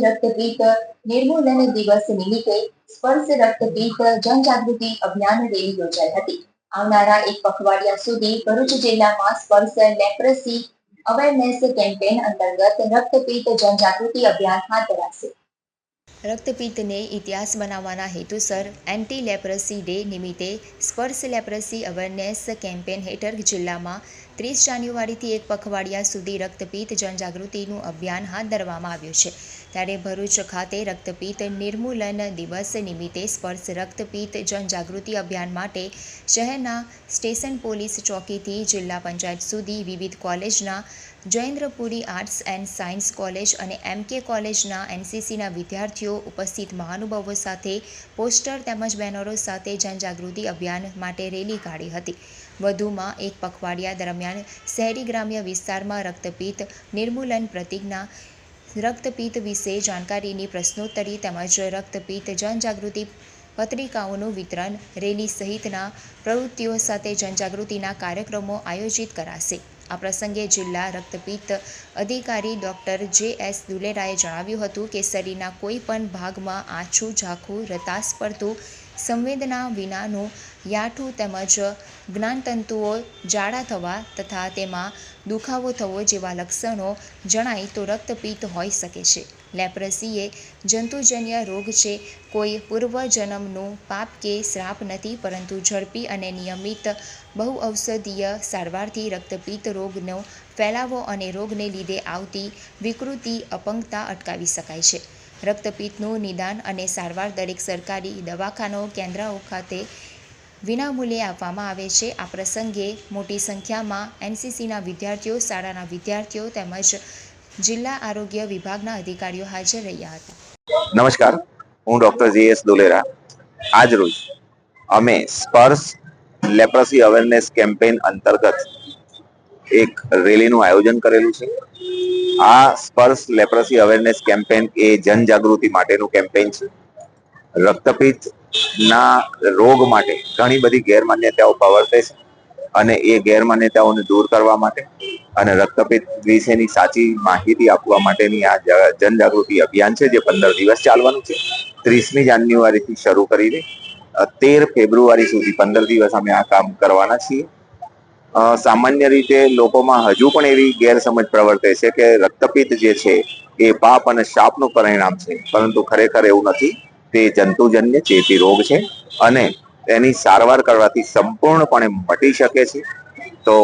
રક્તપિત્ત નિર્મૂલન campaign અંતર્ગત રક્તપિત્ત જનજાગૃતિ અભિયાન હાથ ધરાશે. રક્તપિત્તને ઇતિહાસ બનાવવાના હેતુસર એન્ટી લેપ્રસી ડે નિમિત્તે સ્પર્શ લેપ્રસી અવેરનેસ કેમ્પેન હેઠળ જિલ્લામાં ત્રીસ જાન્યુઆરીથી એક પખવાડિયા સુધી રક્તપિત્ત જનજાગૃતિનું અભિયાન હાથ ધરવામાં આવ્યું છે. ત્યારે ભરૂચ ખાતે રક્તપિત્ત નિર્મૂલન દિવસ નિમિત્તે સ્પર્શ રક્તપિત્ત જનજાગૃતિ અભિયાન માટે શહેરના સ્ટેશન પોલીસ ચોકીથી જિલ્લા પંચાયત સુધી વિવિધ કોલેજના Jayendrapuri arts and science college અને એમકે કોલેજના એનસીસીના વિદ્યાર્થીઓ ઉપસ્થિત મહાનુભાવો સાથે પોસ્ટર તેમજ બેનરો સાથે જનજાગૃતિ અભિયાન માટે રેલી કાઢી હતી. વધુમાં એક પખવાડિયા દરમિયાન શહેરી ગ્રામ્ય વિસ્તારમાં રક્તપિત્ત નિર્મૂલન પ્રતિજ્ઞા રક્તપિત્ત વિશે જાણકારીની પ્રશ્નોત્તરી તેમજ રક્તપિત્ત જનજાગૃતિ પત્રિકાઓનું વિતરણ, રેલી સહિતના પ્રવૃત્તિઓ સાથે જનજાગૃતિના કાર્યક્રમો આયોજિત કરાશે. આ પ્રસંગે જિલ્લા રક્તપિત્ત અધિકારી ડૉક્ટર જે એસ દુલેરાએ જણાવ્યું હતું કે શરીરના કોઈ પણ ભાગમાં આછું ઝાખું, રતાસ પડતું સંવેદના વિનાનું યાઠું તેમજ જ્ઞાનતંતુઓ જાડા થવા તથા તેમાં દુખાવો થવો જેવા લક્ષણો જણાય તો રક્તપિત્ત હોઈ શકે છે. લેપ્રસી એ જંતુજન્ય રોગ છે. કોઈ પૂર્વજન્મનું પાપ કે શ્રાપ નથી, પરંતુ ઝડપી અને નિયમિત બહુઔષધીય સારવારથી રક્તપિત્ત રોગનો ફેલાવો અને રોગને લીધે આવતી વિકૃતિ, અપંગતા અટકાવી શકાય છે. રક્તપિત્તનું નિદાન અને સારવાર દરેક સરકારી દવાખાનો કેન્દ્રો ખાતે વિનામૂલ્યે આપવામાં આવે છે. આ પ્રસંગે મોટી સંખ્યામાં એનસીસીના વિદ્યાર્થીઓ, શાળાના વિદ્યાર્થીઓ તેમજ જિલ્લા આરોગ્ય વિભાગના અધિકારીઓ હાજર રહ્યા હતા. નમસ્કાર. હું ડોક્ટર જી એસ દોલેરા. આજ રોજ અમે સ્પર્શ લેપ્રસી અવેરનેસ કેમ્પેન અંતર્ગત એક રેલીનું આયોજન કરેલું છે. આ સ્પર્શ લેપ્રસી અવેરનેસ કેમ્પેન એ જનજાગૃતિ માટેનું કેમ્પેન છે. રક્તપિત ના રોગ માટે ઘણી બધી ગેરમાન્યતાઓ પ્રવર્તે છે અને એ ગેરમાન્યતાઓને દૂર કરવા માટે અને રક્તપિત વિશેની સાચી માહિતી આપવા માટેની આ જનજાગૃતિ અભિયાન છે, જે પંદર દિવસ ચાલવાનું છે. ત્રીસમી જાન્યુઆરીથી શરૂ કરીને તેર ફેબ્રુઆરી સુધી પંદર દિવસ અમે આ કામ કરવાના છીએ. સામાન્ય રીતે લોકોમાં હજુ પણ એવી ગેરસમજ પ્રવર્તે છે કે રક્તપિત્ત જે છે એ પાપ અને શાપનું પરિણામ છે. પરંતુ ખરેખર એવું નથી. તે જંતુજન્ય ચેપી રોગ છે અને એની સારવાર કરવાથી સંપૂર્ણપણે મટી શકે છે.